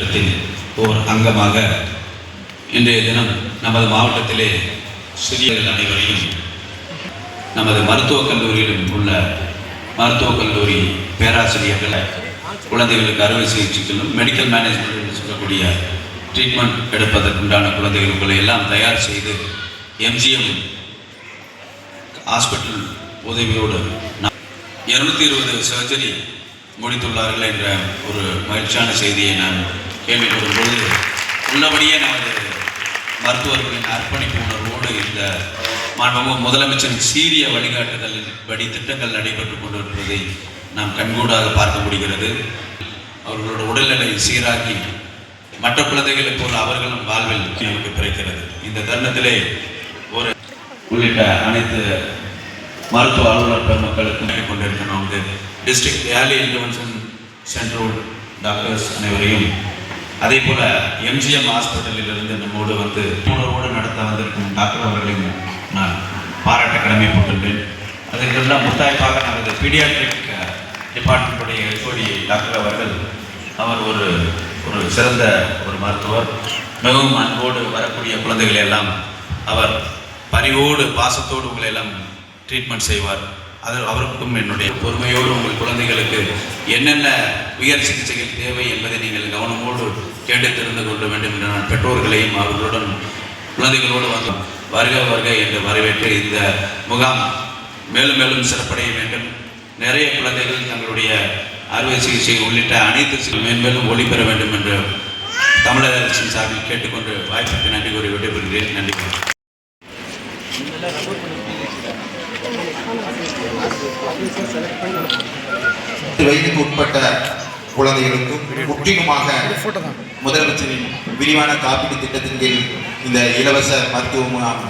திட்டத்தின் ஓர் அங்கமாக இன்றைய தினம் நமது மாவட்டத்திலே சிறியர்கள் அனைவரையும் நமது மருத்துவக் கல்லூரியிலும் உள்ள மருத்துவக் கல்லூரி பேராசிரியர்களை குழந்தைகளுக்கு அறுவை சிகிச்சைகளும் மெடிக்கல் மேனேஜ்மெண்ட் என்று சொல்லக்கூடிய ட்ரீட்மெண்ட் எடுப்பதற்குண்டான குழந்தைகளுக்குள்ள எல்லாம் தயார் செய்து எம்ஜிஎம் ஹாஸ்பிட்டல் உதவியோடு இருநூத்தி இருபது சர்ஜரி முடித்துள்ளார்கள் என்ற ஒரு மகிழ்ச்சியான செய்தியை நான் கேள்விப்படும் பொழுது உள்ளபடியே நமது மருத்துவர்களின் அர்ப்பணிப்பு உணர்வோடு இந்த மாண்பு முதலமைச்சரின் சீரிய வழிகாட்டுதலின் படி திட்டங்கள் நடைபெற்று கொண்டிருப்பதை நாம் கண்கூடாக பார்க்க முடிகிறது. அவர்களோட உடல்நிலை சீராக்கி மற்ற குழந்தைகளைப் போல அவர்களும் வாழ்வில் நமக்கு பிறக்கிறது. இந்த தருணத்திலே ஒரு உள்ளிட்ட அனைத்து மருத்துவ அலுவலர் பெருமக்களுக்கும் கொண்டிருக்கிறோம் வந்து district early intervention central doctors அனைவரையும் அதே போல எம்ஜிஎம் ஹாஸ்பிட்டலில் இருந்து நம்மோடு வந்து உணர்வோடு நடத்த வந்திருக்கும் டாக்டர் அவர்களையும் நான் பாராட்ட கடமைப்பட்டுள்ளேன் அதுக்கெல்லாம் முத்தாய்ப்பாக நமது பீடியாட்ரிக் டிபார்ட்மெண்ட்டுடைய ஹெச்ஓடி டாக்டர் அவர்கள் அவர் ஒரு ஒரு சிறந்த ஒரு மருத்துவர். மிகவும் அன்போடு வரக்கூடிய குழந்தைகளை எல்லாம் அவர் பரிவோடு பாசத்தோடு உங்களை எல்லாம் ட்ரீட்மெண்ட் செய்வார். அது அவருக்கும் என்னுடைய பொறுமையோடு உங்கள் குழந்தைகளுக்கு என்னென்ன உயர் சிகிச்சைகள் தேவை என்பதை நீங்கள் கவனமோடு கேட்டு தெரிந்து கொள்ள வேண்டும் என்று நான் பெற்றோர்களையும் அவர்களுடன் குழந்தைகளோடு வந்து வருக வருக என்று வரவேற்று இந்த முகாம் மேலும் மேலும் சிறப்படைய வேண்டும். நிறைய குழந்தைகள் தங்களுடைய அறுவை சிகிச்சை உள்ளிட்ட அனைத்து மேன்மேலும் மேன்மேலும் ஒளிபெற வேண்டும் என்று தமிழக அரசின் சார்பில் கேட்டுக்கொண்டு வாய்ப்புக்கு நன்றி கூறி விடைபெறுகிறேன். நன்றி. வயதுக்கு உட்பட்ட குழந்தைகளுக்கும் முற்றிலுமாக முதலமைச்சரின் விரிவான காப்பீடு திட்டத்தின் கீழ் இந்த இலவச மருத்துவ முகாம்